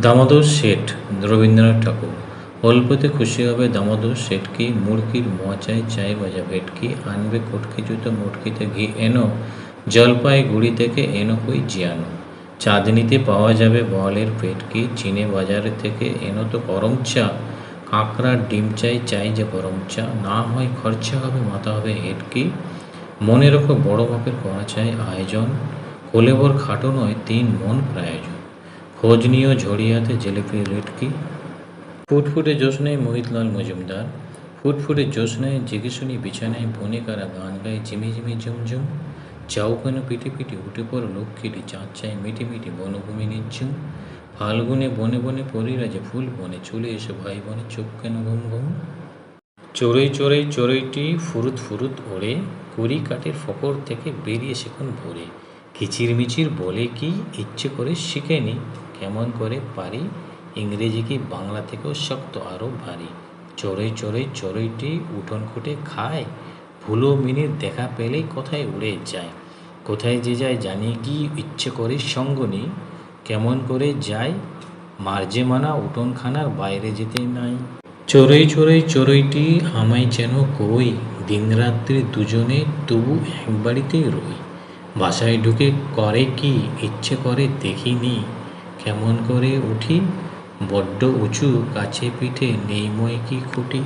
দামোদর শেঠ, রবীন্দ্রনাথ ঠাকুর। অল্পতে খুশি হবে দামোদর শেঠকি মুড়কির মোয়াচায় চাই ভাজা ভেটকি আনবে কটকি জুতো, মুটকিতে ঘি এনো? জলপাইগুড়ি থেকে এনো কই জিয়ানো? চাঁদনিতে পাওয়া যাবে বলের পেটকি চিনে বাজারে থেকে এনো তো গরম চা। কাঁকড়ার ডিম চাই চাই যে গরম চা। না হয় খরচা হবে, মাথা হবে হেটকি মনে রেখো বড় মাপের করা চাই আয়োজন। কোলেবর খাটো নয়, তিন মন প্রয়োজন। খোঁজ নিয়েও ঝড়িয়াতে জেলেপি লেটকি ফুটফুটে জ্যোৎস্নায় মোহিতলাল মজুমদার ফুটফুটে জ্যোৎস্নায় জেগে শুনি বিছানায় বণিকারা গান গায় ঝিমি ঝিমি ঝুমঝুম চাউ কেন পিটি পিটি উঠে পড়ো লক্ষ্মীটি চাঁদ চায় মিটি মিটি বনভূমি নিঝুম ফাল্গুনে বনে বনে পরিরাজে ফুল বনে চলে এসে ভাই বনে চোখ কেন ঘুম ঘুম চড়ুই চড়ুই চড়ুইটি ফুরুত ফুরুত ওড়ে কুড়ি কাঠের ফকর থেকে বেরিয়ে সেখন ভোরে কিচিরমিচির বলে কি ইচ্ছে করে শিখেনি কেমন করে পারি, ইংরেজি কি বাংলা থেকেও শক্ত আরও ভারী। চড়ুই চড়ুই চড়ুইটি উঠোন খুঁটে খায়, ভুলো মিনিট দেখা পেলেই কোথায় উড়ে যায়। কোথায় যে যায় জানি কি ইচ্ছে করে সঙ্গ নেই, কেমন করে যায় মার্জে মানা উঠোনখানার বাইরে যেতে নাই। চড়ুই চড়ুই চড়ুইটি আমায় যেন কই দিনরাত্রি দুজনে তবু এক বাড়িতেই রই। বাসায় ঢুকে করে কি ইচ্ছে করে দেখিনি কেমন করে উঠি বড্ড উঁচু কাছে পিঠে নেই মই কি খুঁটি?